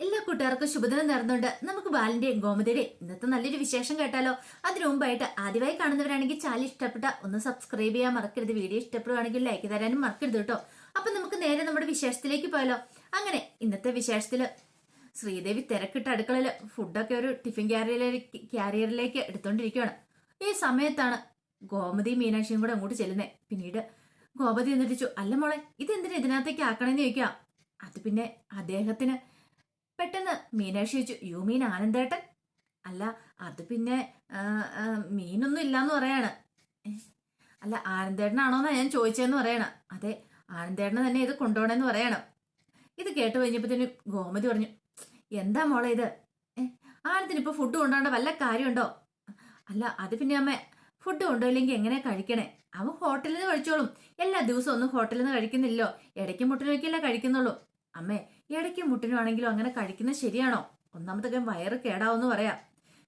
എല്ലാ കൂട്ടുകാർക്കും ശുഭദിനം നേർന്നുകൊണ്ട് നമുക്ക് ബാലിന്റെയും ഗോമതിയുടെയും ഇന്നത്തെ നല്ലൊരു വിശേഷം കേട്ടാലോ? അതിനു മുമ്പായിട്ട് ആദ്യമായി കാണുന്നവരാണെങ്കിൽ ചാനൽ ഇഷ്ടപ്പെട്ട ഒന്ന് സബ്സ്ക്രൈബ് ചെയ്യാൻ മറക്കരുത്. വീഡിയോ ഇഷ്ടപ്പെടുവാണെങ്കിൽ ലൈക്ക് തരാനും മറക്കരുത് കേട്ടോ. അപ്പൊ നമുക്ക് നേരെ നമ്മുടെ വിശേഷത്തിലേക്ക് പോയാലോ? അങ്ങനെ ഇന്നത്തെ വിശേഷത്തിൽ ശ്രീദേവി തിരക്കിട്ട അടുക്കളയിൽ ഫുഡൊക്കെ ഒരു ടിഫിൻ ക്യാരിയറിലേക്ക് ക്യാരിയറിലേക്ക് എടുത്തോണ്ടിരിക്കുകയാണ് ഈ സമയത്താണ് ഗോമതി മീനാക്ഷിയും കൂടെ അങ്ങോട്ട് ചെല്ലുന്നത് പിന്നീട് ഗോമതി എന്നിട്ടിച്ചു അല്ല മോളെ ഇതെന്തിനാ ഇതിനകത്തേക്ക് ആക്കണമെന്ന് ചോദിക്കാം അത് പിന്നെ അദ്ദേഹത്തിന് പെട്ടെന്ന് മീനാക്ഷി ചോദിച്ചു യു മീൻ ആനന്ദേട്ടൻ. അല്ല അത് പിന്നെ മീനൊന്നും ഇല്ലാന്ന് പറയാണ്. അല്ല ആനന്ദേട്ടനാണോന്നാ ഞാൻ ചോദിച്ചതെന്ന് പറയണം. അതെ ആനന്ദേട്ടനെ തന്നെ ഇത് കൊണ്ടുപോകണമെന്ന് പറയണം. ഇത് കേട്ട് കഴിഞ്ഞപ്പോഴത്തേനും ഗോമതി പറഞ്ഞു എന്താ മോളെ ഇത്? ആനത്തിന് ഇപ്പൊ ഫുഡ് കൊണ്ടുപോകേണ്ട വല്ല കാര്യമുണ്ടോ? അല്ല അത് പിന്നെ അമ്മ ഫുഡ് കൊണ്ടുപോയില്ലെങ്കിൽ എങ്ങനെ കഴിക്കണേ? അവൻ ഹോട്ടലിൽ നിന്ന് കഴിച്ചോളും. എല്ലാ ദിവസവും ഒന്നും ഹോട്ടലിൽ നിന്ന് കഴിക്കുന്നില്ലോ ഇടയ്ക്ക് മുട്ടിനൊക്കെയല്ലേ കഴിക്കുന്നുള്ളൂ. അമ്മേ ഇടയ്ക്ക് മുട്ടിനുവാണെങ്കിലും അങ്ങനെ കഴിക്കുന്നത് ശരിയാണോ? ഒന്നാമത്തെ കാര്യം വയറ് കേടാവെന്ന് പറയാം.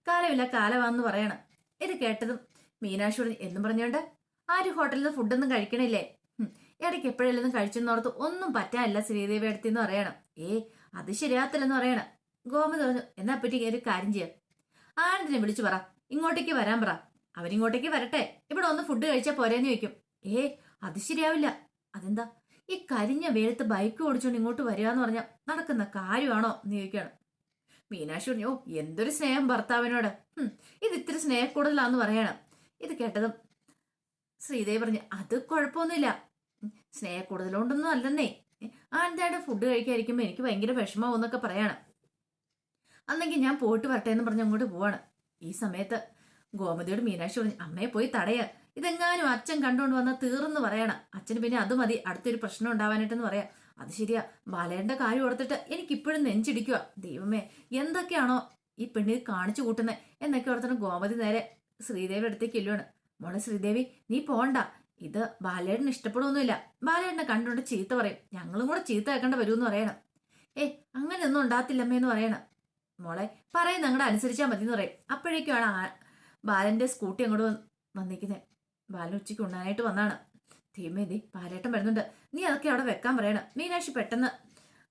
കാലമില്ല കാലമാണെന്ന് പറയണം. ഇത് കേട്ടതും മീനാക്ഷി പറഞ്ഞു എന്നും പറഞ്ഞോണ്ട് ആരും ഹോട്ടലിൽ നിന്ന് ഫുഡൊന്നും കഴിക്കണില്ലേ? ഇടയ്ക്ക് എപ്പോഴെല്ലാം കഴിച്ചെന്നോർത്ത് ഒന്നും പറ്റാനില്ല ശ്രീദേവി അടുത്തെന്ന് പറയണം. ഏ അത് ശരിയാത്തില്ലെന്ന് പറയണം. ഗോമതി പറഞ്ഞു എന്നാ പറ്റി ഒരു കാര്യം ചെയ്യാം. ആനന്ദിനെ വിളിച്ചു പറ. ഇങ്ങോട്ടേക്ക് വരാൻ പറ. അവരിങ്ങോട്ടേക്ക് വരട്ടെ. ഇവിടെ ഒന്ന് ഫുഡ് കഴിച്ചാൽ പോരേന്ന് ചോദിക്കും. ഏ അത് ശരിയാവില്ല. അതെന്താ? ഈ കരിഞ്ഞ വെയിലത്ത് ബൈക്ക് ഓടിച്ചോണ്ട് ഇങ്ങോട്ട് വരിക എന്ന് പറഞ്ഞാൽ നടക്കുന്ന കാര്യമാണോ എന്ന് ചോദിക്കുകയാണ്. മീനാക്ഷി പറഞ്ഞു ഓ എന്തൊരു സ്നേഹം ഭർത്താവിനോട്. ഇത് ഇത് ഇത്തിരി സ്നേഹക്കൂടുതലാന്ന് പറയണം. ഇത് കേട്ടതും ശ്രീദേവി പറഞ്ഞു അത് കുഴപ്പമൊന്നുമില്ല. സ്നേഹ സ്നേഹക്കൂടുതലുകൊണ്ടൊന്നും അല്ലെന്നേ. ആന്തായുടെ ഫുഡ് കഴിക്കാതിരിക്കുമ്പോൾ എനിക്ക് ഭയങ്കര വിഷമവും എന്നൊക്കെ പറയണം. അന്നെങ്കിൽ ഞാൻ പോയിട്ട് വരട്ടെ എന്ന് പറഞ്ഞ് അങ്ങോട്ട് പോവാണ്. ഈ സമയത്ത് ഗോമതിയോട് മീനാക്ഷി പറഞ്ഞു അമ്മയെ പോയി തടയ. ഇതെങ്ങാനും അച്ഛൻ കണ്ടുകൊണ്ട് വന്നാൽ തീർന്ന് പറയണം. അച്ഛന് പിന്നെ അത് മതി. അടുത്തൊരു പ്രശ്നം ഉണ്ടാവാനായിട്ടെന്ന് പറയാം. അത് ശരിയാ. ബാലേന്റെ കാര്യം ഓർത്തിട്ട് എനിക്കിപ്പോഴും നെഞ്ചിടിക്കുക. ദൈവമേ എന്തൊക്കെയാണോ ഈ പെണ്ണി കാണിച്ചു കൂട്ടുന്നത് എന്നൊക്കെ ഓർത്തിട്ട് ഗോമതി നേരെ ശ്രീദേവി അടുത്തേക്ക് ഇല്ലുവാണ് മോളെ ശ്രീദേവി നീ പോണ്ട. ഇത് ബാലേട്ടന് ഇഷ്ടപ്പെടുമൊന്നുമില്ല ബാലേട്ടനെ കണ്ടുകൊണ്ട് ചീത്ത പറയും. ഞങ്ങളും കൂടെ ചീത്ത ആക്കേണ്ട വരുമെന്ന് പറയണം. ഏ അങ്ങനെയൊന്നും ഉണ്ടാകത്തില്ലമ്മേന്ന് പറയണം. മോളെ പറയും ഞങ്ങളുടെ അനുസരിച്ചാൽ മതി എന്ന് പറയും അപ്പോഴേക്കുമാണ് ബാലന്റെ സ്കൂട്ടി അങ്ങോട്ട് വന്ന് വന്നിരിക്കുന്നത് ബാലൻ ഉച്ചയ്ക്ക് ഉണ്ണാനായിട്ട് വന്നാണ്. തീമേതി പാലേട്ടം വരുന്നുണ്ട്. നീ അതൊക്കെ അവിടെ വെക്കാൻ പറയണം. മീനാക്ഷി പെട്ടെന്ന്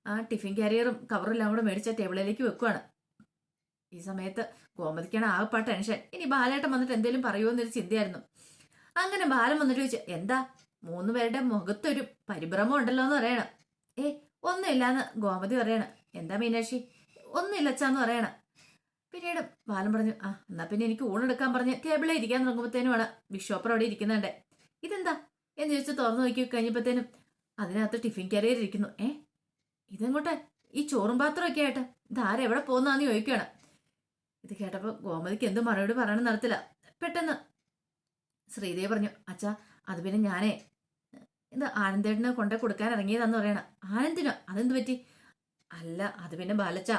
ആ ടിഫിൻ കാരിയറും കവറും എല്ലാം കൂടെ മേടിച്ച ടേബിളിലേക്ക് വെക്കുവാണ്. ഈ സമയത്ത് ഗോമതിക്കാണ് ആകെപ്പാ ടെൻഷൻ ഇനി ബാലേട്ടം വന്നിട്ട് എന്തെങ്കിലും പറയുമോ എന്നൊരു ചിന്തയായിരുന്നു. അങ്ങനെ ബാലം വന്നിട്ട് ചോദിച്ചു എന്താ? മൂന്ന് പേരുടെ മുഖത്തൊരു പരിഭ്രമം ഉണ്ടല്ലോ എന്ന് പറയണം. ഏ ഒന്നുമില്ലാന്ന് ഗോമതി പറയണം. എന്താ മീനാക്ഷി? ഒന്നുമില്ലച്ചാന്ന് പറയണം. പിന്നീട് ബാലൻ പറഞ്ഞു ആ എന്നാ പിന്നെ എനിക്ക് ഊണെടുക്കാൻ പറഞ്ഞ് ടേബിളിൽ ഇരിക്കാൻ തുടങ്ങുമ്പോഴത്തേനുമാണ് ബിഷോപ്പർ അവിടെ ഇരിക്കുന്നുണ്ട്. ഇതെന്താ? എന്ന് ചോദിച്ച് തുറന്നു നോക്കി കഴിഞ്ഞപ്പോഴത്തേനും അതിനകത്ത് ടിഫിൻ കരയിൽ ഇരിക്കുന്നു. ഏ ഇതെങ്ങോട്ടെ? ഈ ചോറും പാത്രമൊക്കെ ആയിട്ട് ഇതാരെ എവിടെ പോകുന്നതാന്ന് ചോദിക്കുകയാണ്. ഇത് കേട്ടപ്പോൾ ഗോമതിക്ക് എന്ത് മറുപടി പറയണം നടത്തില്ല. പെട്ടെന്ന് ശ്രീദേവി പറഞ്ഞു അച്ഛാ അത് പിന്നെ ഞാനേ ഇത് ആനന്ദേട്ടനെ കൊണ്ടേ കൊടുക്കാൻ ഇറങ്ങിയതാന്ന് പറയണം? ആനന്ദിനോ? അതെന്ത് പറ്റി? അല്ല അത് പിന്നെ ബാലച്ച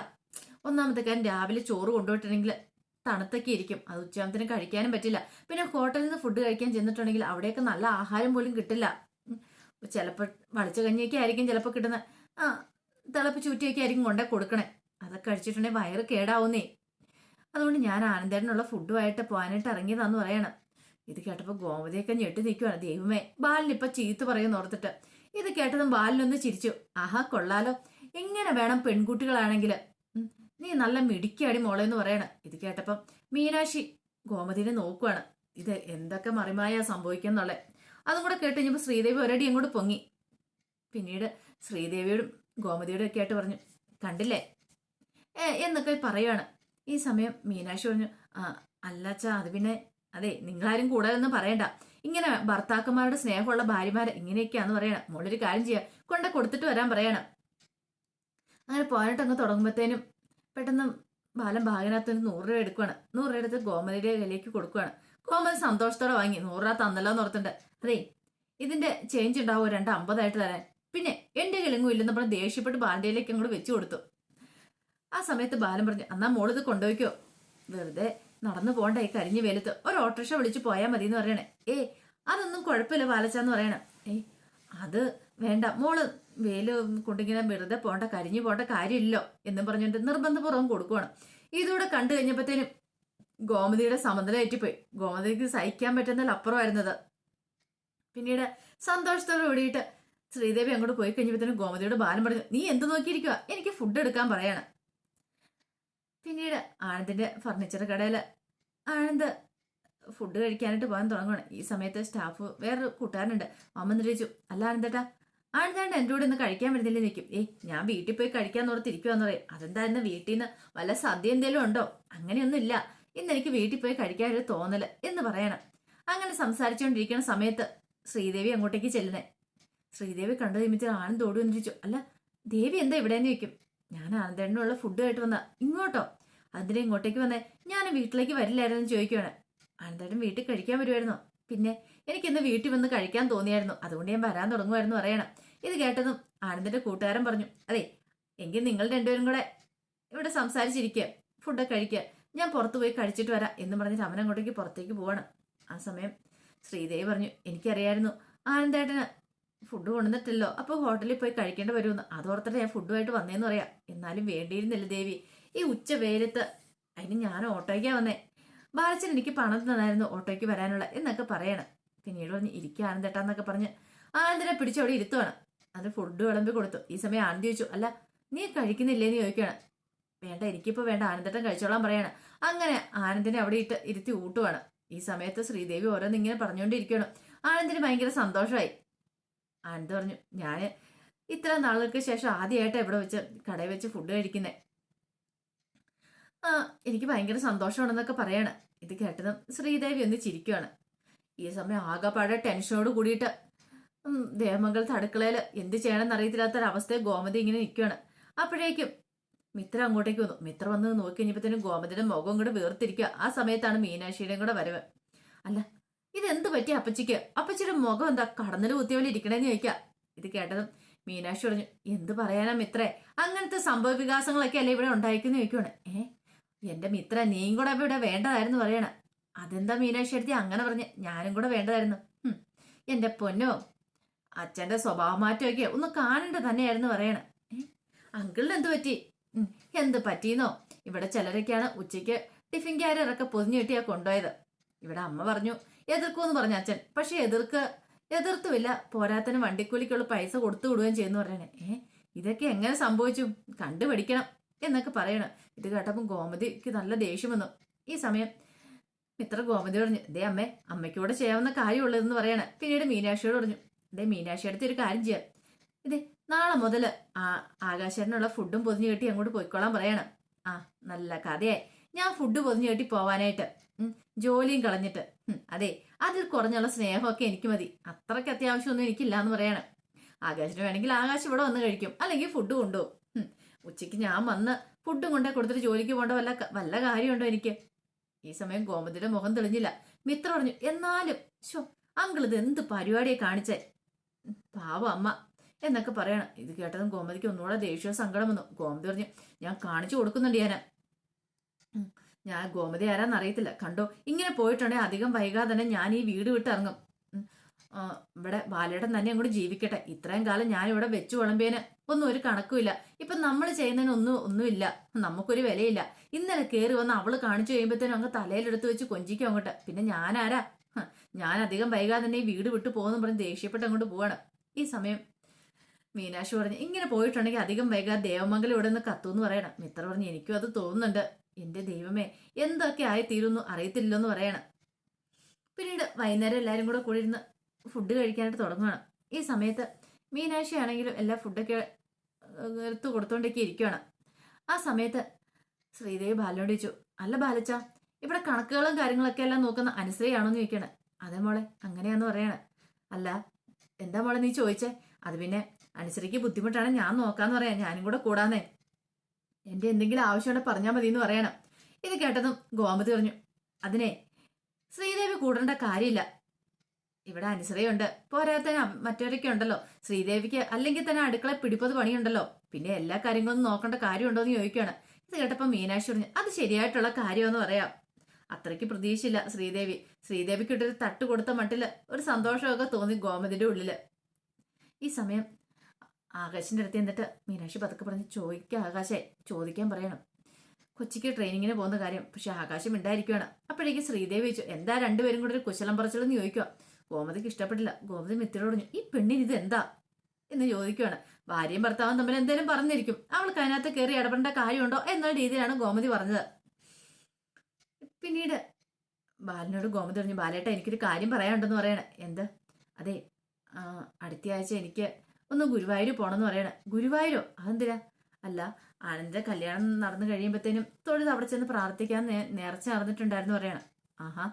ഒന്നാമത്തെ കാര്യം രാവിലെ ചോറ് കൊണ്ടുപോയിട്ടുണ്ടെങ്കിൽ തണുത്തൊക്കെ ഇരിക്കും. അത് ഉച്ചയാകുമ്പത്തിന് കഴിക്കാനും പറ്റില്ല. പിന്നെ ഹോട്ടലിൽ നിന്ന് ഫുഡ് കഴിക്കാൻ ചെന്നിട്ടുണ്ടെങ്കിൽ അവിടെയൊക്കെ നല്ല ആഹാരം പോലും കിട്ടില്ല. ചിലപ്പോൾ വളിച്ച കഞ്ഞിയൊക്കെ ആയിരിക്കും ചിലപ്പോൾ കിട്ടുന്ന. ആ തിളപ്പിച്ച് ചൂറ്റിയൊക്കെ ആയിരിക്കും കൊണ്ടേ കൊടുക്കണേ. അതൊക്കെ കഴിച്ചിട്ടുണ്ടെങ്കിൽ വയറ് കേടാവുന്നേ. അതുകൊണ്ട് ഞാൻ ആനന്ദേട്ടനുള്ള ഫുഡുമായിട്ട് പോകാനായിട്ട് ഇറങ്ങിയതാന്ന് പറയണം. ഇത് കേട്ടപ്പോൾ ഗോമതിയൊക്കെ ഞെട്ടി നിൽക്കുവാണ് ദൈവമേ ബാലിനിപ്പൊ ചീത്ത പറയുന്ന ഓർത്തിട്ട്. ഇത് കേട്ടതും ബാലിനൊന്ന് ചിരിച്ചു. ആഹാ കൊള്ളാലോ. എങ്ങനെ വേണം പെൺകുട്ടികളാണെങ്കിൽ നീ നല്ല മിടിക്കാടി മോളെ എന്ന് പറയണം. ഇത് കേട്ടപ്പം മീനാക്ഷി ഗോമതിനെ നോക്കുവാണ്. ഇത് എന്തൊക്കെ മറിമായ സംഭവിക്കുന്നുള്ള അതും കൂടെ കേട്ട് കഴിഞ്ഞപ്പോൾ ശ്രീദേവി ഒരടി അങ്ങോട്ട് പൊങ്ങി. പിന്നീട് ശ്രീദേവിയോടും ഗോമതിയോടും ഒക്കെ ആയിട്ട് പറഞ്ഞു കണ്ടില്ലേ? ഏ എന്നൊക്കെ പറയുവാണ് ഈ സമയം മീനാക്ഷി പറഞ്ഞു ആ അല്ലാച്ചാ അത് പിന്നെ അതെ നിങ്ങളാരും കൂടുതലൊന്നും പറയണ്ട. ഇങ്ങനെ ഭർത്താക്കന്മാരുടെ സ്നേഹമുള്ള ഭാര്യമാരെ ഇങ്ങനെയൊക്കെയാന്ന് പറയണം. മോളൊരു കാര്യം ചെയ്യാം കൊണ്ട കൊടുത്തിട്ട് വരാൻ പറയണം. അങ്ങനെ അങ്ങ് തുടങ്ങുമ്പോഴത്തേനും പെട്ടെന്ന് ബാലൻ ഭാഗനകത്ത് ഒരു നൂറ് രൂപ എടുക്കുവാണ്. നൂറ് രൂപ എടുത്ത് ഗോമതിയുടെ കയ്യിലേക്ക് കൊടുക്കുവാണ്. ഗോമതി സന്തോഷത്തോടെ വാങ്ങി. നൂറ് രൂപ തന്നല്ലോ എന്ന് ഓർത്തിട്ട് അതേ ഇതിന്റെ ചേഞ്ച് ഉണ്ടാവുമോ രണ്ട് അമ്പതായിട്ട് തരാൻ. പിന്നെ എന്റെ കിളിങ്ങും ഇല്ലെന്ന് പറഞ്ഞ് ദേഷ്യപ്പെട്ട് ബാലന്റെയിലേക്ക് അങ്ങോട്ട് വെച്ചു കൊടുത്തു. ആ സമയത്ത് ബാലൻ പറഞ്ഞു എന്നാ മോളിത് കൊണ്ടുപോയിക്കോ. വെറുതെ നടന്നു പോണ്ട ഈ കരിഞ്ഞു വെയിലത്ത്. ഒരു ഓട്ടോറിക്ഷ വിളിച്ച് പോയാൽ മതി എന്ന് പറയണേ. ഏ അതൊന്നും കുഴപ്പമില്ല ബാലച്ചാന്ന് പറയണം. ഏ അത് വേണ്ട. മോൾ വെയിൽ കൊണ്ടിങ്ങനെ വെറുതെ പോണ്ട കരിഞ്ഞു പോണ്ട കാര്യമില്ലോ എന്നും പറഞ്ഞുകൊണ്ട് നിർബന്ധപൂർവം കൊടുക്കുവാണ്. ഇതൂടെ കണ്ടു കഴിഞ്ഞപ്പോഴത്തേനും ഗോമതിയുടെ സമനില ഏറ്റിപ്പോയി ഗോമതിക്ക് സഹിക്കാൻ പറ്റുന്നതിൽ അപ്പുറമായിരുന്നത്. പിന്നീട് സന്തോഷത്തോടെ ഓടിയിട്ട് ശ്രീദേവി അങ്ങോട്ട് പോയി കഴിഞ്ഞപ്പോഴത്തേനും ഗോമതിയോട് ബാലം പറഞ്ഞു നീ എന്ത് നോക്കിയിരിക്കുക എനിക്ക് ഫുഡ് എടുക്കാൻ പറയാണ്. പിന്നീട് ആനന്ദിന്റെ ഫർണിച്ചർ കടയിൽ ആനന്ദ് ഫുഡ് കഴിക്കാനായിട്ട് പോകാൻ തുടങ്ങുകയാണ് ഈ സമയത്ത് സ്റ്റാഫ് വേറൊരു കൂട്ടുകാരനുണ്ട്. അമ്മ ചോദിച്ചു അല്ല ആനന്ദേട്ടാ ആനന്ദേട്ട എന്റെ കൂടെ ഒന്ന് കഴിക്കാൻ വരുന്നില്ലേ നിൽക്കും ഏയ് ഞാൻ വീട്ടിൽ പോയി കഴിക്കാൻ നോർത്തിരിക്കുവാന്ന് പറയും. അതെന്തായിരുന്നു വീട്ടിൽ നിന്ന് വല്ല സദ്യ എന്തെങ്കിലും ഉണ്ടോ? അങ്ങനെയൊന്നും ഇല്ല ഇന്ന് എനിക്ക് വീട്ടിൽ പോയി കഴിക്കാൻ ഒരു തോന്നൽ എന്ന് പറയണം. അങ്ങനെ സംസാരിച്ചുകൊണ്ടിരിക്കുന്ന സമയത്ത് ശ്രീദേവി അങ്ങോട്ടേക്ക് ചെല്ലുന്നേ. ശ്രീദേവി കണ്ടു കഴിയുമ്പോൾ ആനന്ദ് ഓടി വന്നിരിച്ചു അല്ല ദേവി എന്താ ഇവിടെ തന്നെ വെക്കും ഞാൻ ആനന്ദേണ്ണുള്ള ഫുഡ് ആയിട്ട് വന്ന ഇങ്ങോട്ടോ? അതിനെ ഇങ്ങോട്ടേക്ക് വന്നേ ഞാൻ വീട്ടിലേക്ക് വരില്ലായിരുന്നു ചോദിക്കുവാണ്. ആനന്ദേട്ടൻ വീട്ടിൽ കഴിക്കാൻ വരുമായിരുന്നോ പിന്നെ എനിക്കിന്ന് വീട്ടിൽ വന്ന് കഴിക്കാൻ തോന്നിയായിരുന്നു. അതുകൊണ്ട് ഞാൻ വരാൻ തുടങ്ങുമായിരുന്നു പറയണം. ഇത് കേട്ടതും ആനന്ദിന്റെ കൂട്ടുകാരൻ പറഞ്ഞു അതെ എങ്കിൽ നിങ്ങൾ രണ്ടുപേരും കൂടെ ഇവിടെ സംസാരിച്ചിരിക്കുക ഫുഡൊക്കെ കഴിക്കുക ഞാൻ പുറത്തു പോയി കഴിച്ചിട്ട് വരാം എന്ന് പറഞ്ഞിട്ട് അവൻ അങ്ങോട്ടേക്ക് പുറത്തേക്ക് പോവണം. ആ സമയം ശ്രീദേവി പറഞ്ഞു എനിക്കറിയായിരുന്നു ആനന്ദേട്ടന് ഫുഡ് കൊണ്ടുവന്നിട്ടല്ലോ അപ്പോൾ ഹോട്ടലിൽ പോയി കഴിക്കേണ്ടി വരുമെന്ന്. അതോർത്തിട്ട് ഞാൻ ഫുഡുമായിട്ട് വന്നേന്ന് പറയാം. എന്നാലും വേണ്ടിയിരുന്നില്ല ദേവി. ഈ ഉച്ച വെയിലത്ത് അതിന് ഞാൻ ഓട്ടോയ്ക്കാ വന്നേ. ബാലച്ചൻ എനിക്ക് പണം തന്നായിരുന്നു ഓട്ടോയ്ക്ക് വരാനുള്ള എന്നൊക്കെ പറയണം. പിന്നീട് പറഞ്ഞ് ഇരിക്കുക ആനന്ദേട്ടാന്നൊക്കെ പറഞ്ഞ് ആനന്ദിനെ പിടിച്ചവിടെ ഇരുത്തുവാണ്. അത് ഫുഡ് വിളമ്പി കൊടുത്തു. ഈ സമയം ആനന്ദ് ചോദിച്ചു അല്ല നീ കഴിക്കുന്നില്ലേന്ന് ചോദിക്കുകയാണ്. വേണ്ട എനിക്കിപ്പോൾ വേണ്ട. ആനന്ദേട്ടൻ കഴിച്ചോളാൻ പറയാണ്. അങ്ങനെ ആനന്ദിനെ അവിടെ ഇട്ട് ഇരുത്തി ഊട്ടുവാണ്. ഈ സമയത്ത് ശ്രീദേവി ഓരോന്നിങ്ങനെ പറഞ്ഞുകൊണ്ടിരിക്കുകയാണ്. ആനന്ദിന് ഭയങ്കര സന്തോഷമായി ആനന്ദ് പറഞ്ഞു ഞാൻ ഇത്ര നാളുകൾക്ക് ശേഷം ആദ്യമായിട്ട് ഇവിടെ വെച്ച് കടയിൽ വെച്ച് ഫുഡ് കഴിക്കുന്നേ. ആ എനിക്ക് ഭയങ്കര സന്തോഷമാണെന്നൊക്കെ പറയാണ്. ഇത് കേട്ടതും ശ്രീദേവി ഒന്ന് ചിരിക്കുകയാണ് ഈ സമയം ആകെപ്പാടെ ടെൻഷനോട് കൂടിയിട്ട്. ദേവമംഗൽ ദേവമംഗലത്ത് അടുക്കളയിൽ എന്ത് ചെയ്യണമെന്ന് അറിയത്തില്ലാത്തൊരവസ്ഥയെ ഗോമതി ഇങ്ങനെ നിൽക്കുകയാണ്. അപ്പോഴേക്കും മിത്ര അങ്ങോട്ടേക്ക് വന്നു. മിത്ര വന്ന് നോക്കി കഴിഞ്ഞപ്പോഴത്തേനും ഗോമതിയുടെ മുഖം കൂടെ വീർത്തിരിക്കുക ആ സമയത്താണ് മീനാക്ഷിയുടെയും കൂടെ വരവ്. അല്ല ഇതെന്ത് പറ്റി അപ്പച്ചിക്ക്? അപ്പച്ചിയുടെ മുഖം എന്താ കടന്നൽ കുത്തിയ പോലെ ഇരിക്കണേന്ന് ചോദിക്കുക ഇത് കേട്ടതും മീനാക്ഷി പറഞ്ഞു എന്ത് പറയാനാ മിത്രേ? അങ്ങനത്തെ സംഭവ വികാസങ്ങളൊക്കെ അല്ലേ ഇവിടെ ഉണ്ടായിക്കുന്ന? ചോദിക്കുവാണ്. ഏഹ് എന്റെ മിത്ര നീയും കൂടെ ഇവിടെ വേണ്ടതായിരുന്നു പറയണ. അതെന്താ മീനാക്ഷി അങ്ങനെ പറഞ്ഞ് ഞാനും കൂടെ വേണ്ടതായിരുന്നു. എന്റെ പൊന്നോ അച്ഛന്റെ സ്വഭാവമാറ്റമൊക്കെ ഒന്ന് കാണേണ്ട തന്നെയായിരുന്നു പറയണ. അങ്കിളിന് എന്ത് പറ്റി? എന്ത് പറ്റിയെന്നോ? ഇവിടെ ചിലരൊക്കെയാണ് ഉച്ചയ്ക്ക് ടിഫിൻ ക്യാരിയറൊക്കെ പൊതിഞ്ഞു കിട്ടിയാ കൊണ്ടുപോയത്. ഇവിടെ അമ്മ പറഞ്ഞു എതിർക്കുമെന്ന് പറഞ്ഞു അച്ഛൻ. പക്ഷെ എതിർക്ക് എതിർത്തുമില്ല. പോരാത്തന് വണ്ടിക്കൂലിക്കുള്ള പൈസ കൊടുത്തു വിടുകയും ചെയ്യുന്നു പറയണേ. ഏ? ഇതൊക്കെ എങ്ങനെ സംഭവിച്ചു? കണ്ടുപിടിക്കണം എന്നൊക്കെ പറയണം. ഇത് കേട്ടപ്പം ഗോമതിക്ക് നല്ല ദേഷ്യം വന്നു. ഈ സമയം മിത്ര ഗോമതി പറഞ്ഞു ദേ അമ്മേ അമ്മയ്ക്കൂടെ ചെയ്യാവുന്ന കാര്യമുള്ളതെന്ന് പറയാണ്. പിന്നീട് മീനാക്ഷിയോട് പറഞ്ഞു ദേ മീനാക്ഷി അടുത്ത് ഒരു കാര്യം ചെയ്യാം. ഇതേ നാളെ മുതൽ ആ ആകാശേട്ടനുള്ള ഫുഡും പൊതിഞ്ഞു കെട്ടി അങ്ങോട്ട് പോയിക്കോളാൻ പറയണം. ആ നല്ല കഥയായി. ഞാൻ ഫുഡ് പൊതിഞ്ഞു കെട്ടി പോവാനായിട്ട് ജോലിയും കളഞ്ഞിട്ട് അതെ അതിൽ കുറഞ്ഞുള്ള സ്നേഹമൊക്കെ എനിക്ക് മതി. അത്രയ്ക്ക് അത്യാവശ്യമൊന്നും എനിക്കില്ല എന്ന് പറയണം. ആകാശിന് വേണമെങ്കിൽ ആകാശ് ഇവിടെ വന്ന് കഴിക്കും അല്ലെങ്കിൽ ഫുഡ് കൊണ്ടുപോകും. ഉച്ചയ്ക്ക് ഞാൻ വന്ന് ഫുഡും കൊണ്ടേ കൊടുത്തിട്ട് ജോലിക്ക് പോകേണ്ട വല്ല വല്ല കാര്യമുണ്ടോ എനിക്ക്? ഈ സമയം ഗോമതിയുടെ മുഖം തെളിഞ്ഞില്ല. മിത്ര പറഞ്ഞു എന്നാലും? ശോ അങ്കിൾ ഇത് എന്ത് പരിപാടിയെ കാണിച്ചേ? പാവ അമ്മ എന്നൊക്കെ പറയണം. ഇത് കേട്ടതും ഗോമതിക്ക് ഒന്നുകൂടെ ദേഷ്യവും സങ്കടം വന്നു. ഗോമതി പറഞ്ഞു ഞാൻ കാണിച്ചു കൊടുക്കുന്നുണ്ട് ഞാൻ ഞാൻ ഗോമതി ആരാന്നറിയത്തില്ല. കണ്ടോ ഇങ്ങനെ പോയിട്ടുണ്ടെങ്കിൽ അധികം വൈകാതെ തന്നെ ഞാൻ ഈ വീട് വിട്ട് ഇറങ്ങും. ഉം, ആ, ഇവിടെ ബാലയുടെ തന്നെ അങ്ങോട്ട് ജീവിക്കട്ടെ. ഇത്രയും കാലം ഞാൻ ഇവിടെ വെച്ചു വിളമ്പേന് ഒന്നും ഒരു കണക്കുമില്ല. ഇപ്പൊ നമ്മൾ ചെയ്യുന്നതിന് ഒന്നും ഒന്നുമില്ല. നമുക്കൊരു വിലയില്ല. ഇന്നലെ കയറി വന്ന് അവൾ കാണിച്ചു കഴിയുമ്പോഴത്തേനും അങ്ങ് തലയിലെടുത്ത് വെച്ച് കൊഞ്ചിക്കും അങ്ങോട്ട്. പിന്നെ ഞാനാരാ? ഞാൻ അധികം വൈകാതെ തന്നെ ഈ വീട് വിട്ടു പോകുന്നു പറഞ്ഞ് ദേഷ്യപ്പെട്ട് അങ്ങോട്ട് പോവാണ്. ഈ സമയം മീനാക്ഷി പറഞ്ഞു ഇങ്ങനെ പോയിട്ടുണ്ടെങ്കിൽ അധികം വൈകാതെ ദേവമംഗലം ഇവിടെ നിന്ന് കത്തുമെന്ന് പറയണം. മിത്ര പറഞ്ഞു എനിക്കും അത് തോന്നുന്നുണ്ട്. എന്റെ ദൈവമേ എന്തൊക്കെ ആയിത്തീരുന്നു അറിയത്തില്ലെന്ന് പറയണം. പിന്നീട് വൈകുന്നേരം എല്ലാവരും കൂടെ കൂടി ഇരുന്ന് ഫുഡ് കഴിക്കാനായിട്ട് തുടങ്ങുകയാണ് ഈ സമയത്ത് മീനാക്ഷി ആണെങ്കിലും എല്ലാ ഫുഡൊക്കെ എടുത്ത് കൊടുത്തോണ്ടൊക്കെ ഇരിക്കുകയാണ് ആ സമയത്ത് ശ്രീദേവി ബാലനോട് ചോദിച്ചു അല്ല ബാലച്ച ഇവിടെ കണക്കുകളും കാര്യങ്ങളൊക്കെ എല്ലാം നോക്കുന്ന അനുശ്രീയാണോ എന്ന് ചോദിക്കണേ. അതെ മോളെ അങ്ങനെയാന്ന് പറയണേ. അല്ല എന്താ മോളെ നീ ചോദിച്ചേ? അത് പിന്നെ അനുസരിക്ക് ബുദ്ധിമുട്ടാണ് ഞാൻ നോക്കാന്ന് പറയാം. ഞാനും കൂടെ കൂടാന്നേ. എന്റെ എന്തെങ്കിലും ആവശ്യമുണ്ടെ പറഞ്ഞാൽ മതി എന്ന് പറയണം. ഇത് കേട്ടതും ഗോമതി പറഞ്ഞു അതിനെ ശ്രീദേവി കൂടേണ്ട കാര്യമില്ല. ഇവിടെ അനുസരയുണ്ട് പോരാത്തതിന് മറ്റൊരൊക്കെ ഉണ്ടല്ലോ ശ്രീദേവിക്ക് അല്ലെങ്കിൽ തന്നെ അടുക്കള പിടിപ്പത് പണിയുണ്ടല്ലോ. പിന്നെ എല്ലാ കാര്യങ്ങളും നോക്കേണ്ട കാര്യമുണ്ടോ എന്ന് ചോദിക്കുകയാണ്. ഇത് കേട്ടപ്പോ മീനാക്ഷി പറഞ്ഞു അത് ശരിയായിട്ടുള്ള കാര്യമെന്ന് പറയാം. അത്രയ്ക്ക് പ്രതീക്ഷയില്ല ശ്രീദേവി. ശ്രീദേവിക്ക് ഇട്ടൊരു തട്ട് കൊടുത്ത മട്ടിൽ ഒരു സന്തോഷമൊക്കെ തോന്നി ഗോമതിന്റെ ഉള്ളിൽ. ഈ സമയം ആകാശിന്റെ അടുത്ത് എന്നിട്ട് മീനാക്ഷി പതുക്കെ പറഞ്ഞ് ചോദിക്കുക ആകാശേ ചോദിക്കാൻ പറയണം. കൊച്ചിക്ക് ട്രെയിനിങ്ങിന് പോകുന്ന കാര്യം പക്ഷെ ആകാശം ഉണ്ടായിരിക്കുകയാണ് അപ്പോഴേക്കും ശ്രീദേവി ചോദിച്ചു എന്താ രണ്ടുപേരും കൂടെ ഒരു കുശലം പറച്ചിലെന്ന് ചോദിക്കുക ഗോമതിക്ക് ഇഷ്ടപ്പെട്ടില്ല. ഗോമതി മിത്രയോട് പറഞ്ഞു ഈ പെണ്ണിന് ഇത് എന്താ എന്ന് ചോദിക്കുകയാണ് ഭാര്യയും ഭർത്താവും തമ്മിൽ എന്തേലും പറഞ്ഞിരിക്കും. അവൾക്ക് അതിനകത്ത് കയറി ഇടപെടേണ്ട കാര്യമുണ്ടോ? എന്ന രീതിയിലാണ് ഗോമതി പറഞ്ഞത്. പിന്നീട് ബാലനോട് ഗോമതി പറഞ്ഞു ബാലേട്ട എനിക്കൊരു കാര്യം പറയാനുണ്ടെന്ന് പറയണ. എന്ത്? അതെ അടുത്തയാഴ്ച എനിക്ക് ഒന്ന് ഗുരുവായൂർ പോണെന്ന് പറയണ. ഗുരുവായൂരോ? അതെന്തിനാ? അല്ല ആനന്ദിന്റെ കല്യാണം നടന്നു കഴിയുമ്പോഴത്തേനും തൊഴുത് അവിടെ ചെന്ന് പ്രാർത്ഥിക്കാൻ നേർച്ച നടന്നിട്ടുണ്ടായിരുന്നു പറയണം. ആഹാ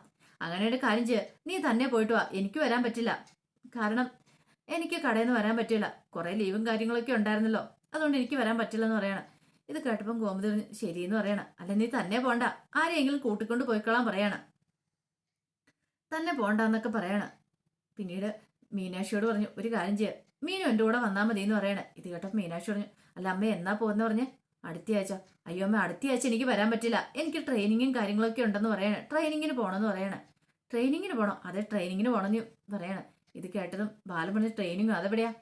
അങ്ങനെ ഒരു കാര്യം ചെയ്യ. നീ തന്നെ പോയിട്ട് വാ. എനിക്ക് വരാൻ പറ്റില്ല. കാരണം എനിക്ക് കടയിൽ നിന്ന് വരാൻ പറ്റില്ല. കുറെ ലീവും കാര്യങ്ങളൊക്കെ ഉണ്ടായിരുന്നല്ലോ. അതുകൊണ്ട് എനിക്ക് വരാൻ പറ്റില്ല എന്ന് പറയണം. ഇത് കേട്ടപ്പം ഗോമതി പറഞ്ഞു എന്ന് പറയണം. അല്ല നീ തന്നെ പോണ്ട. ആരെയെങ്കിലും കൂട്ടിക്കൊണ്ട് പോയിക്കൊള്ളാൻ പറയണം. തന്നെ പോണ്ട എന്നൊക്കെ പറയണം. പിന്നീട് മീനാക്ഷിയോട് പറഞ്ഞു ഒരു കാര്യം ചെയ്യുക മീനു എന്റെ കൂടെ വന്നാൽ മതി എന്ന് പറയണേ. ഇത് കേട്ടപ്പോൾ മീനാക്ഷി പറഞ്ഞു അല്ല അമ്മ എന്നാ പോകുന്ന പറഞ്ഞ്? അടുത്ത ആഴ്ച. അയ്യോ അമ്മ അടുത്ത ആഴ്ച എനിക്ക് വരാൻ പറ്റില്ല. എനിക്ക് ട്രെയിനിങ്ങും കാര്യങ്ങളൊക്കെ ഉണ്ടെന്ന് പറയണേ. ട്രെയിനിങ്ങിന് പോകണമെന്ന് പറയണേ. ട്രെയിനിങ്ങിന് പോകണം അതെ ട്രെയിനിങ്ങിന് പോകണമെന്ന് പറയണേ. ഇത് കേട്ടതും ബാലൻ പറഞ്ഞ ട്രെയിനിങ് അതെവിടെയാ?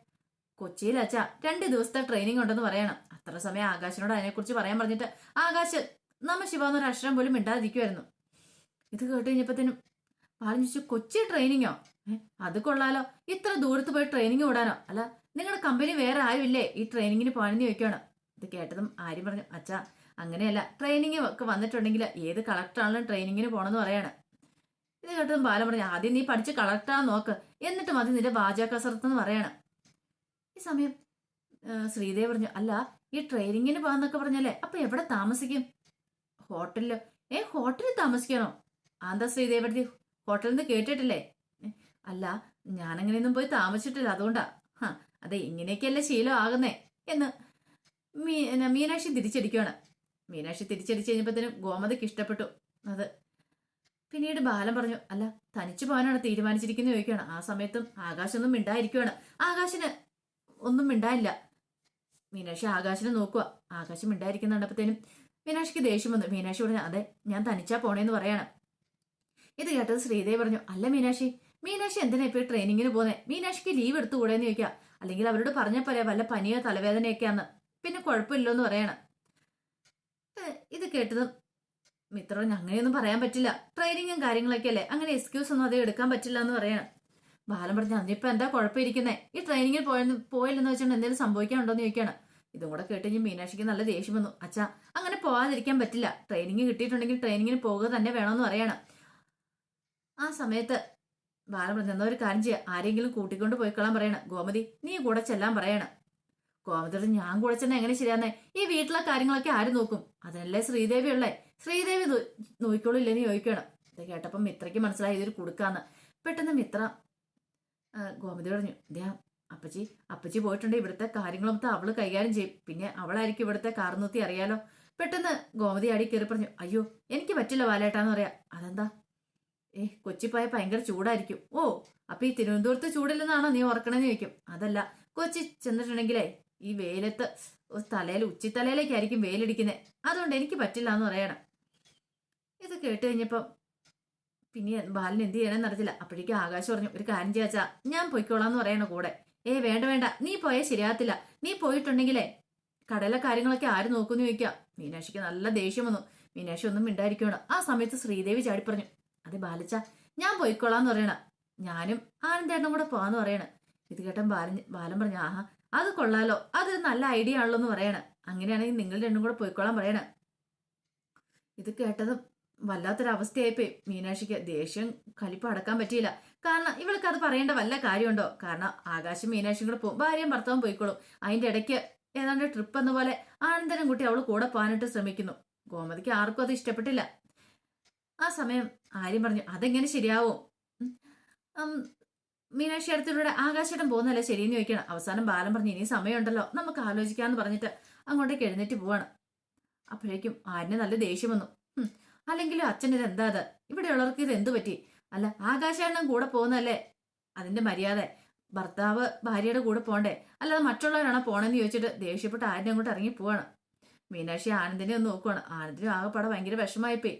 കൊച്ചിയിൽ അച്ഛ. രണ്ട് ദിവസത്തെ ട്രെയിനിങ് ഉണ്ടെന്ന് പറയണം. അത്ര സമയം ആകാശിനോട് അതിനെക്കുറിച്ച് പറയാൻ പറഞ്ഞിട്ട് ആകാശ് നമ്മ ശിവ എന്നൊരു അക്ഷരം പോലും മിണ്ടാതിരിക്കുമായിരുന്നു ഇത് കേട്ട് കഴിഞ്ഞപ്പോഴത്തേനും ബാലൻ ചോദിച്ചു കൊച്ചി ട്രെയിനിങ്ങോ? അത് കൊള്ളാലോ. ഇത്ര ദൂരത്ത് പോയി ട്രെയിനിങ് വിടാനോ? അല്ല നിങ്ങളുടെ കമ്പനി വേറെ ആരുമില്ലേ? ഈ ട്രെയിനിങ്ങിന് പോകാനെന്ന് ചോദിക്കുകയാണ് ഇത് കേട്ടതും ആര്യം പറഞ്ഞു അച്ഛാ അങ്ങനെയല്ല. ട്രെയിനിങ് ഒക്കെ വന്നിട്ടുണ്ടെങ്കിൽ ഏത് കളക്ടറാണെങ്കിലും ട്രെയിനിങ്ങിന് പോകണമെന്ന് പറയാണ്. ഇത് കേട്ടതും ബാലം പറഞ്ഞു ആദ്യം നീ പഠിച്ച് കളക്ടറാന്ന് നോക്ക്. എന്നിട്ട് മതി നിന്റെ വാചക കസരത്ത് എന്ന് പറയാണ്. ഈ സമയം ശ്രീദേവ് പറഞ്ഞു അല്ല ഈ ട്രെയിനിങ്ങിന് പോകാന്നൊക്കെ പറഞ്ഞല്ലേ അപ്പൊ എവിടെ താമസിക്കും? ഹോട്ടലിലോ? ഏ ഹോട്ടലിൽ താമസിക്കണോ? ആന്താ ശ്രീദേവ് അടുത്ത് ഹോട്ടലിൽ നിന്ന് കേട്ടിട്ടില്ലേ? അല്ല ഞാനങ്ങനെയൊന്നും പോയി താമസിച്ചിട്ടില്ല അതുകൊണ്ടാ. അതെ ഇങ്ങനെയൊക്കെയല്ലേ ശീലം ആകുന്നേ എന്ന് മീ മീനാക്ഷി തിരിച്ചടിക്കുകയാണ് മീനാക്ഷി തിരിച്ചടിച്ച് കഴിഞ്ഞപ്പോഴത്തേനും ഗോമതിക്ക് ഇഷ്ടപ്പെട്ടു. അത് പിന്നീട് ബാലൻ പറഞ്ഞു അല്ല തനിച്ചു പോകാനാണ് തീരുമാനിച്ചിരിക്കുന്നത് ചോദിക്കുകയാണ് ആ സമയത്തും ആകാശൊന്നും മിണ്ടായിരിക്കുകയാണ് ആകാശിന് ഒന്നും മിണ്ടായില്ല മീനാക്ഷി ആകാശിനെ നോക്കുക ആകാശം മിണ്ടായിരിക്കുന്നുണ്ടപ്പോഴത്തേനും മീനാക്ഷിക്ക് ദേഷ്യം വന്നു. മീനാക്ഷി പറഞ്ഞു അതെ ഞാൻ തനിച്ചാ പോണേന്ന് പറയണം. ഇത് കേട്ടത് ശ്രീദേവി പറഞ്ഞു അല്ല മീനാക്ഷി മീനാക്ഷി എന്തിനാ ഇപ്പൊ ട്രെയിനിങ്ങിന് പോകുന്നത് മീനാക്ഷിക്ക് ലീവ് എടുത്തു കൂടെന്ന് ചോദിക്കുക അല്ലെങ്കിൽ അവരോട് പറഞ്ഞ പോലെ വല്ല പനിയോ തലവേദനയൊക്കെയാന്ന്. പിന്നെ കുഴപ്പമില്ലെന്ന് പറയണം. ഇത് കേട്ടതും മിത്ര അങ്ങനെയൊന്നും പറയാൻ പറ്റില്ല. ട്രെയിനിങ്ങും കാര്യങ്ങളൊക്കെ അല്ലേ? അങ്ങനെ എക്സ്ക്യൂസ് ഒന്നും അതേ എടുക്കാൻ പറ്റില്ല എന്ന് പറയണം. ബാലൻ പറഞ്ഞു അതിനിപ്പോ എന്താ കുഴപ്പമിരിക്കുന്നേ? ഈ ട്രെയിനിങ്ങിൽ പോയെന്ന് പോയില്ലെന്ന് വെച്ചാൽ എന്തെങ്കിലും സംഭവിക്കാനുണ്ടോന്ന് ചോദിക്കുകയാണ് ഇതും കൂടെ കേട്ട് കഴിഞ്ഞ് മീനാക്ഷിക്ക് നല്ല ദേഷ്യം വന്നു. അച്ഛാ അങ്ങനെ പോകാതിരിക്കാൻ പറ്റില്ല. ട്രെയിനിങ് കിട്ടിയിട്ടുണ്ടെങ്കിൽ ട്രെയിനിങ്ങിന് പോകുക തന്നെ വേണമെന്ന് പറയണം. ആ സമയത്ത് ബാലൻ പറഞ്ഞു എന്നാ ഒരു കാര്യം ചെയ്യുക ആരെങ്കിലും കൂട്ടിക്കൊണ്ട് പോയിക്കൊള്ളാൻ പറയണം. ഗോമതി നീ കൂടെ ചെല്ലാൻ പറയണം. പറഞ്ഞു, ഞാൻ കുഴച്ചെന്നെ ചെന്ന എങ്ങനെ ശരിയാന്നേ? ഈ വീട്ടിലെ കാര്യങ്ങളൊക്കെ ആര് നോക്കും? അതിനല്ലേ ശ്രീദേവി ഉള്ളേ. ശ്രീദേവി നോക്കിക്കോളൂ ഇല്ലെന്ന് ചോദിക്കണം. ഇത് കേട്ടപ്പം മിത്രയ്ക്ക് മനസ്സിലായി ഇതൊരു കൊടുക്കാന്ന്. പെട്ടെന്ന് മിത്ര ഗോമതി പറഞ്ഞു ദേ അപ്പച്ചി അപ്പച്ചി പോയിട്ടുണ്ട്. ഇവിടുത്തെ കാര്യങ്ങളൊക്കെ അവൾ കൈകാര്യം ചെയ്യും. പിന്നെ അവളായിരിക്കും ഇവിടുത്തെ കാർന്നൂത്തി അറിയാലോ. പെട്ടെന്ന് ഗോമതി അടി കയറി പറഞ്ഞു അയ്യോ എനിക്ക് പറ്റില്ല വാലേട്ടാന്ന് പറയാ. അതെന്താ? ഏ കൊച്ചി ഭയങ്കര ചൂടായിരിക്കും. ഓ അപ്പൊ ഈ തിരുവനന്തപുരത്ത് ചൂടില്ലെന്നാണോ നീ ഓർക്കണെന്ന് ചോദിക്കും. അതല്ല കൊച്ചി ചെന്നിട്ടുണ്ടെങ്കിലേ ഈ വെയിലത്ത് തലയിൽ ഉച്ചിത്തലയിലേക്കായിരിക്കും വെയിലടിക്കുന്നത് അതുകൊണ്ട് എനിക്ക് പറ്റില്ല എന്ന് പറയണം. ഇത് കേട്ട് കഴിഞ്ഞപ്പം പിന്നെ ബാലൻ എന്ത് ചെയ്യണമെന്ന് അറിയത്തില്ല അപ്പോഴേക്കും ആകാശം പറഞ്ഞു ഒരു കാര്യം ചേച്ചാ ഞാൻ പൊയ്ക്കോളാന്ന് പറയണ കൂടെ. ഏ വേണ്ട വേണ്ട. നീ പോയാൽ ശരിയാകത്തില്ല. നീ പോയിട്ടുണ്ടെങ്കിലേ കടയിലെ കാര്യങ്ങളൊക്കെ ആര് നോക്കുന്നു ചോദിക്കുക മീനാക്ഷിക്ക് നല്ല ദേഷ്യം വന്നു. മീനാക്ഷി ഒന്നും മിണ്ടായിരിക്കണം ആ സമയത്ത് ശ്രീദേവി ചാടി പറഞ്ഞു അതെ ബാലച്ച ഞാൻ പോയിക്കോളാന്ന് പറയണ. ഞാനും ആനന്ദേട്ടനും കൂടെ പോവാന്ന് പറയണ. ഇത് കേട്ടൻ ബാലൻ ബാലൻ പറഞ്ഞു ആഹാ അത് കൊള്ളാലോ. അതൊരു നല്ല ഐഡിയ ആണല്ലോ എന്ന് പറയണ. അങ്ങനെയാണെങ്കിൽ നിങ്ങൾ രണ്ടും കൂടെ പോയിക്കോളാൻ പറയണ. ഇത് കേട്ടതും വല്ലാത്തൊരവസ്ഥയായിപ്പോയി. മീനാക്ഷിക്ക് ദേഷ്യം കലിപ്പ് അടക്കാൻ പറ്റിയില്ല. കാരണം ഇവൾക്ക് അത് പറയേണ്ട വല്ല കാര്യമുണ്ടോ? കാരണം ആകാശം മീനാക്ഷിയും കൂടെ പോകും. ഭാര്യയും ഭർത്താവും പോയിക്കോളും. അതിന്റെ ഇടയ്ക്ക് ഏതാണ്ട് ട്രിപ്പ് എന്ന പോലെ ആനന്ദനം കുട്ടി അവൾ കൂടെ പോകാനായിട്ട് ശ്രമിക്കുന്നു. ഗോമതിക്ക് ആർക്കും അത് ഇഷ്ടപ്പെട്ടില്ല. ആ സമയം ആര്യം പറഞ്ഞു അതെങ്ങനെ ശരിയാവും? മീനാക്ഷി അടുത്തിലൂടെ ആകാശേട്ടൻ പോകുന്നതല്ല ശരിയെന്ന് ചോദിക്കണം. അവസാനം ബാലൻ പറഞ്ഞ് ഇനി സമയമുണ്ടല്ലോ. നമുക്ക് ആലോചിക്കാമെന്ന് പറഞ്ഞിട്ട് അങ്ങോട്ടേക്ക് എഴുന്നേറ്റ് പോവാണ്. അപ്പോഴേക്കും ആര്യന് നല്ല ദേഷ്യം വന്നു. അല്ലെങ്കിലും അച്ഛൻ ഇത് എന്താ അത്? ഇവിടെയുള്ളവർക്ക് ഇത് എന്തു പറ്റി? അല്ല ആകാശേട്ടൻ കൂടെ പോകുന്നതല്ലേ? അതിന്റെ മര്യാദ. ഭർത്താവ് ഭാര്യയുടെ കൂടെ പോണ്ടേ? അല്ലാതെ മറ്റുള്ളവരാണോ പോണെന്ന് ചോദിച്ചിട്ട് ദേഷ്യപ്പെട്ട് ആര്യനെ അങ്ങോട്ട് ഇറങ്ങി പോവാണ്. മീനാക്ഷി ആനന്ദിനെ ഒന്ന് നോക്കുവാണ്. ആനന്ദിനും ആകെപ്പാടെ ഭയങ്കര വിഷമായിപ്പോയി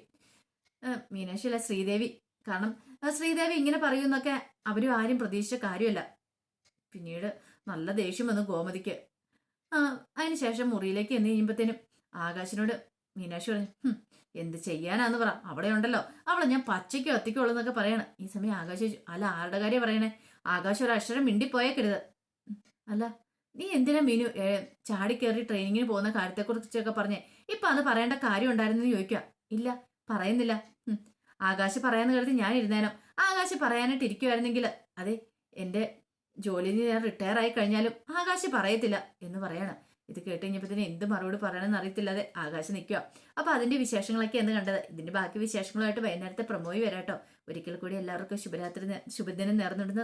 മീനാക്ഷി അല്ല ശ്രീദേവി. കാരണം ശ്രീദേവി ഇങ്ങനെ പറയുന്നൊക്കെ അവരും ആരും പ്രതീക്ഷിച്ച കാര്യമല്ല. പിന്നീട് നല്ല ദേഷ്യം വന്നു ഗോമതിക്ക്. അതിനുശേഷം മുറിയിലേക്ക് എന്ന് കഴിയുമ്പോഴത്തേനും ആകാശിനോട് മീനാക്ഷി പറഞ്ഞു എന്ത് ചെയ്യാനാന്ന് പറ. അവിടെ ഉണ്ടല്ലോ. അവളെ ഞാൻ പച്ചയ്ക്ക് ഒത്തിക്കുള്ളൂ എന്നൊക്കെ പറയണം. ഈ സമയം ആകാശ് അല്ല ആരുടെ കാര്യം പറയണേ? ആകാശ് ഒരു അക്ഷരം മിണ്ടിപ്പോയേക്കരുത്. അല്ല നീ എന്തിനാ മീനു ചാടി കയറി ട്രെയിനിങ്ങിന് പോകുന്ന കാര്യത്തെക്കുറിച്ചൊക്കെ പറഞ്ഞേ? ഇപ്പൊ അത് പറയേണ്ട കാര്യം ഉണ്ടായിരുന്നെന്ന് ചോദിക്കുക ഇല്ല പറയുന്നില്ല. ആകാശ് പറയാന്ന് കരുതി ഞാൻ ഇരുന്നേനോ ആകാശ് പറയാനായിട്ട് ഇരിക്കുമായിരുന്നെങ്കിൽ അതെ എന്റെ ജോലിയിൽ നിന്ന് ഞാൻ റിട്ടയർ ആയി കഴിഞ്ഞാലും ആകാശ് പറയത്തില്ല എന്ന് പറയണം. ഇത് കേട്ട് കഴിഞ്ഞപ്പോഴത്തേന് എന്ത് മറുപടി പറയണമെന്ന് അറിയത്തില്ലാതെ ആകാശ് നിൽക്കുക അപ്പൊ അതിന്റെ വിശേഷങ്ങളൊക്കെ എന്ന് കണ്ടത്. ഇതിന്റെ ബാക്കി വിശേഷങ്ങളുമായിട്ട് വൈകുന്നേരത്തെ പ്രമോയി വരാട്ടോ. ഒരിക്കൽ കൂടി എല്ലാവർക്കും ശുഭരാത്രി ശുഭദിനം നേർന്നിടുന്ന